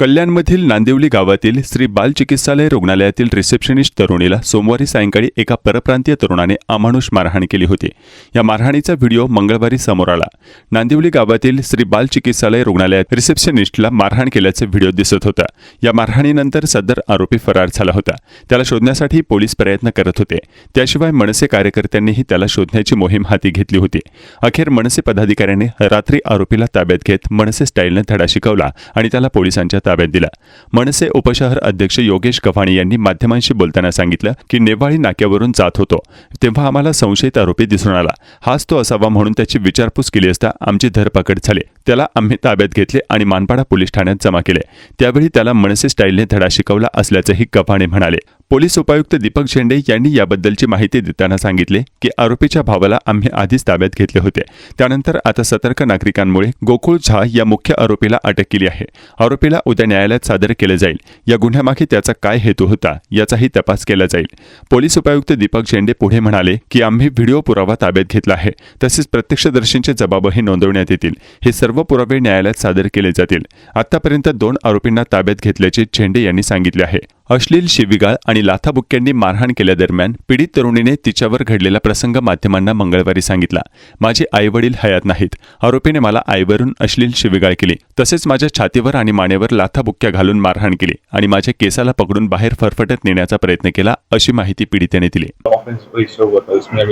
कल्याणमधील नांदिवली गावातील श्री बाल चिकित्सालय रुग्णालयातील रिसेप्शनिस्ट तरुणीला सोमवारी सायंकाळी एका परप्रांतीय तरुणाने अमानुष मारहाण केली होती. या मारहाणीचा व्हिडिओ मंगळवारी समोर आला. नांदिवली गावातील श्री बाल चिकित्सालय रुग्णालयात रिसेप्शनिस्टला मारहाण केल्याचा व्हिडिओ दिसत होता. या मारहाणीनंतर सदर आरोपी फरार झाला होता. त्याला शोधण्यासाठी पोलीस प्रयत्न करत होते. त्याशिवाय मनसे कार्यकर्त्यांनीही त्याला शोधण्याची मोहीम हाती घेतली होती. अखेर मनसे पदाधिकाऱ्यांनी रात्री आरोपीला ताब्यात घेत मनसे स्टाईलनं धडा शिकवला आणि त्याला पोलिसांच्या ताब्यात दिला. मनसे उपशहर अध्यक्ष योगेश कफाणी यांनी माध्यमांशी बोलताना सांगितलं की नेवाळी नाक्यावरून जात होतो तेव्हा आम्हाला संशयित आरोपी दिसून आला. हाच तो असावा म्हणून त्याची विचारपूस केली असता आमची धरपकड झाली. त्याला आम्ही ताब्यात घेतले आणि मानपाडा पोलीस ठाण्यात जमा केले. त्यावेळी त्याला मनसे स्टाईलने धडा शिकवला असल्याचंही कफाणे म्हणाले. पोलीस उपायुक्त दीपक झेंडे यांनी याबद्दलची माहिती देताना सांगितले की आरोपीच्या भावाला आम्ही आधीच ताब्यात घेतले होते. त्यानंतर आता सतर्क नागरिकांमुळे गोकुळ झा या मुख्य आरोपीला अटक केली आहे. आरोपीला उद्या न्यायालयात सादर केलं जाईल. या गुन्ह्यामागे त्याचा काय हेतू होता याचाही तपास केला जाईल. पोलीस उपायुक्त दीपक झेंडे पुढे म्हणाले की आम्ही व्हिडिओ पुरावा ताब्यात घेतला आहे. तसेच प्रत्यक्षदर्शींचे जबाबही नोंदवण्यात येतील. हे सर्व पुरावे न्यायालयात सादर केले जातील. आतापर्यंत दोन आरोपींना ताब्यात घेतल्याचे झेंडे यांनी सांगितले आहे. अश्लील शिविगाळ आणि लाथाबुक्क्यांनी मारहाण केल्यादरम्यान पीडित तरुणीने तिच्यावर घडलेला प्रसंग माध्यमांना मंगळवारी सांगितला. माझे आईवडील हयात नाहीत. आरोपीने मला आईवरून अश्लील शिविगाळ केली. तसेच माझ्या छातीवर आणि मानेवर लाथाबुक्क्या घालून मारहाण केली आणि माझ्या केसाला पकडून बाहेर फरफटत नेण्याचा प्रयत्न केला अशी माहिती पीडितेने दिली.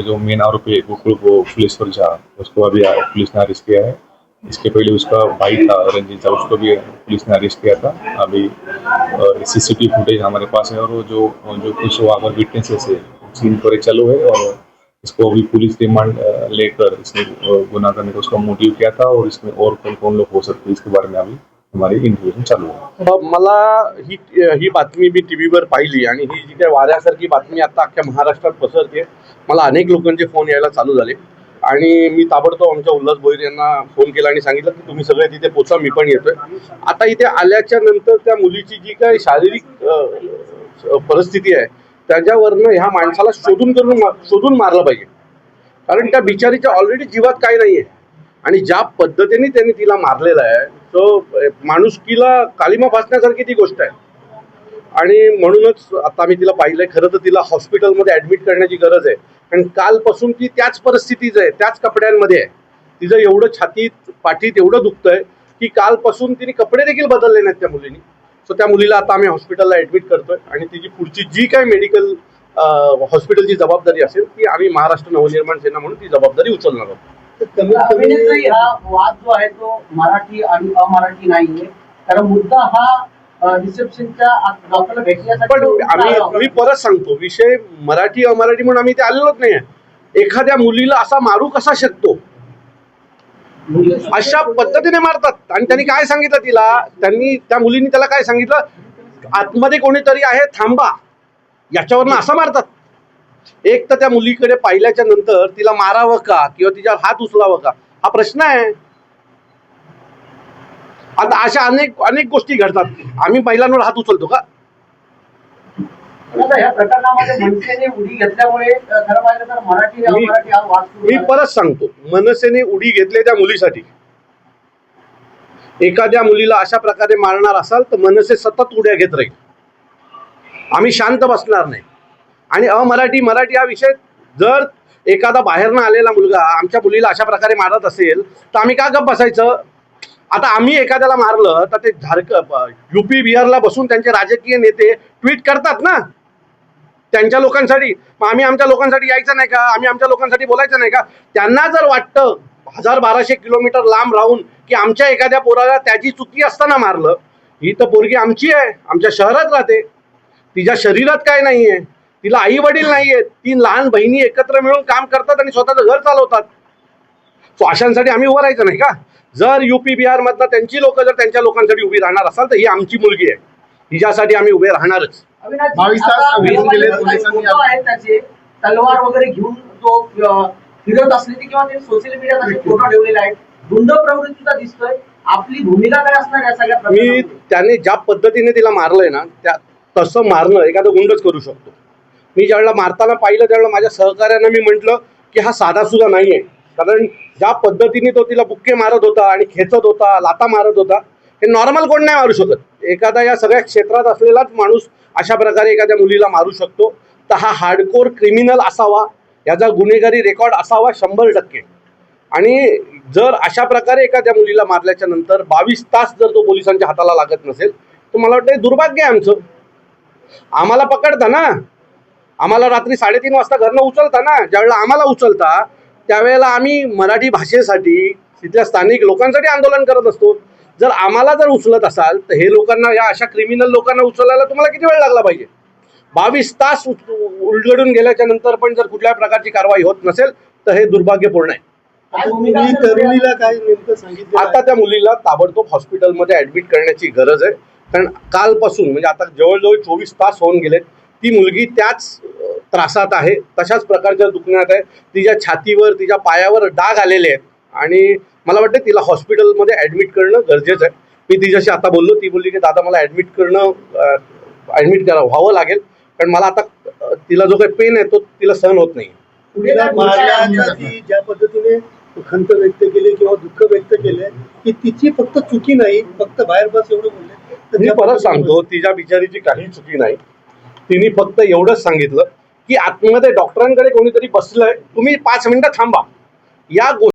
जो मेन आरोपी पुलिस इसके पहले उसका भाई था रंजीत था उसको भी पुलिस ने अरेस्ट किया था। अभी सीसीटीवी फुटेज हमारे पास है और वो जो जो कुछ वहाँ पर विटनेसेस है सीन पर चालू है और इसको अभी पुलिस रिमांड लेकर इसने गुना करने का उसका मोटिव क्या था और इसमें और कौन कौन लोग हो सकते हैं इसके बारे में अभी हमारी इन्फॉर्मेशन चालू है। मला ही ही बातमी मी टीव्हीवर पाहिली आणि ही जी काही वाऱ्यासारखी बातमी आता अख्ख्या महाराष्ट्रात पसरते मला अनेक लोकांचे फोन यायला चालू झाले. आणि मी ताबडतोब आमच्या उल्हास भोईर यांना फोन केला आणि सांगितलं की तुम्ही सगळे तिथे पोचा मी पण येतोय. आता इथे आल्याच्यानंतर त्या मुलीची जी काही शारीरिक परिस्थिती आहे त्याच्यावरनं ह्या माणसाला शोधून करून शोधून मारलं पाहिजे. कारण त्या बिचारीच्या ऑलरेडी जीवात नाही आहे आणि ज्या पद्धतीने त्यांनी तिला मारलेला आहे तो माणुसकीला कालिमा फासण्यासारखी ती गोष्ट आहे. आणि म्हणूनच आता आम्ही तिला पाहिलंय खरं तर तिला हॉस्पिटलमध्ये ऍडमिट करण्याची गरज आहे. कारण कालपासून ती त्याच परिस्थितीच आहे त्याच कपड्यांमध्ये आहे. तिचं एवढं छातीत पाठीत एवढं दुखतंय की कालपासून तिने कपडे देखील बदलले नाहीत त्या मुलीने. सो त्या मुलीला आता आम्ही हॉस्पिटलला ऍडमिट करतोय आणि तिची पुढची जी काही मेडिकल हॉस्पिटलची जबाबदारी असेल ती आम्ही महाराष्ट्र नवनिर्माण सेना म्हणून ती जबाबदारी उचलणार आहोत. अभिनेत्री हा वाद जो आहे तो मराठी आणि अमराठी नाहीये. कारण मुद्दा हा पण आम्ही. मी परत सांगतो विषय मराठी अमराठी म्हणून आम्ही ते आलेलोच नाहीये. एखाद्या मुलीला असा मारू कसा शकतो? अशा पद्धतीने मारतात. आणि त्यांनी काय सांगितलं तिला? त्यांनी त्या मुलीने त्याला काय सांगितलं? आतमध्ये कोणीतरी आहे थांबा. याच्यावरनं असं मारतात. एक तर त्या मुलीकडे पाहिल्याच्या नंतर तिला मारावं का? किंवा तिच्यावर हात उचलावं का? हा प्रश्न आहे. आता अशा अनेक अनेक गोष्टी घडतात. आम्ही महिलांवर हात उचलतो का? मी-. परत सांगतो मनसेने उडी घेतली त्या मुलीसाठी. एखाद्या मुलीला अशा प्रकारे मारणार असाल तर मनसे सतत उड्या घेत राहील. आम्ही शांत बसणार नाही. आणि अमराठी मराठी हा विषय जर एखादा बाहेरनं आलेला मुलगा आमच्या मुलीला अशा प्रकारे मारत असेल तर आम्ही का गप बसायचं? आता आम्ही एखाद्याला मारलं तर ते झारख युपी बिहारला बसून त्यांचे राजकीय नेते ट्विट करतात ना? त्यांच्या लोकांसाठी. मग आम्ही आमच्या लोकांसाठी यायचं नाही का? आम्ही आमच्या लोकांसाठी बोलायचं नाही का? त्यांना जर वाटतं हजार बाराशे किलोमीटर लांब राहून की आमच्या एखाद्या पोराला त्याची चुकी असताना मारलं ही तर पोरगी आमची आहे. आमच्या शहरात राहते. तिच्या शरीरात काय नाहीये. तिला आई वडील नाहीयेत. तीन लहान बहिणी एकत्र मिळून काम करतात आणि स्वतःचं घर चालवतात. सो अशांसाठी आम्ही उभं राहायचं नाही का? जर युपी बिहार मधनं त्यांची लोक जर त्यांच्या लोकांसाठी उभी राहणार असाल तर ही आमची मुलगी आहे. हिच्यासाठी आम्ही उभे राहणारच. बावीस तास तलवार वगैरे घेऊन तो फिरत असलेली किंवा ते सोशल मीडियात असे फोटो ठेवलेले आहेत गुंड प्रवृत्तीचा दिसतोय. आपली भूमिका काय असणार या सगळ्या मी? त्याने ज्या पद्धतीने तिला मारलंय ना त्या तसं मारणं एखादं गुंडच करू शकतो. मी ज्यावेळेला मारताना पाहिलं त्यावेळेला माझ्या सहकार्यानं मी म्हटलं की हा साधा सुद्धा नाहीये. कारण ज्या पद्धतीने तो तिला बुक्के मारत होता आणि खेचत होता लाता मारत होता हे नॉर्मल कोण नाही मारू शकत. एखादा या सगळ्या क्षेत्रात असलेलाच माणूस अशा प्रकारे एखाद्या मुलीला मारू शकतो. तर हा हार्डकोर क्रिमिनल असावा याचा गुन्हेगारी रेकॉर्ड असावा शंभर टक्के. आणि जर अशा प्रकारे एखाद्या मुलीला मारल्याच्या नंतर बावीस तास जर तो पोलिसांच्या हाताला लागत नसेल तर मला वाटतं दुर्भाग्य आहे आमचं. आम्हाला पकडता ना. आम्हाला रात्री साडेतीन वाजता घरनं उचलता ना. ज्यावेळेला आम्हाला उचलता त्यावेळेला आम्ही मराठी भाषेसाठी तिथल्या स्थानिक लोकांसाठी आंदोलन करत असतो. जर आम्हाला जर उचलत असाल तर हे लोकांना या अशा क्रिमिनल लोकांना उचलायला तुम्हाला किती वेळ लागला पाहिजे? बावीस तास उलगडून गेल्याच्यानंतर पण जर कुठल्या प्रकारची कारवाई होत नसेल तर हे दुर्भाग्यपूर्ण आहे. आता त्या मुलीला ताबडतोब हॉस्पिटलमध्ये ऍडमिट करण्याची गरज आहे. कारण कालपासून म्हणजे आता जवळजवळ चोवीस तास होऊन गेलेत. ती मुलगी त्याच त्रासात आहे तशाच प्रकारच्या दुखण्यात आहे. तिच्या छातीवर तिच्या पायावर डाग आलेले आहेत. आणि मला वाटतं तिला हॉस्पिटलमध्ये ऍडमिट करणं गरजेचं आहे. मी तिच्याशी आता बोललो ती बोलली की दादा मला ऍडमिट करणं ऍडमिट करा व्हावं लागेल. कारण मला आता तिला जो काही पेन आहे तो तिला सहन होत नाही. ज्या पद्धतीने खंत व्यक्त केली किंवा दुःख व्यक्त केले की तिची फक्त चुकी नाही फक्त बाहेर बस एवढं बोलले तर मी परत सांगतो तिच्या बिचारीची काही चुकी नाही. तिने फक्त एवढंच सांगितलं की आतमध्ये डॉक्टरांकडे कोणीतरी बसलंय तुम्ही पाच मिनिटं थांबा. या गो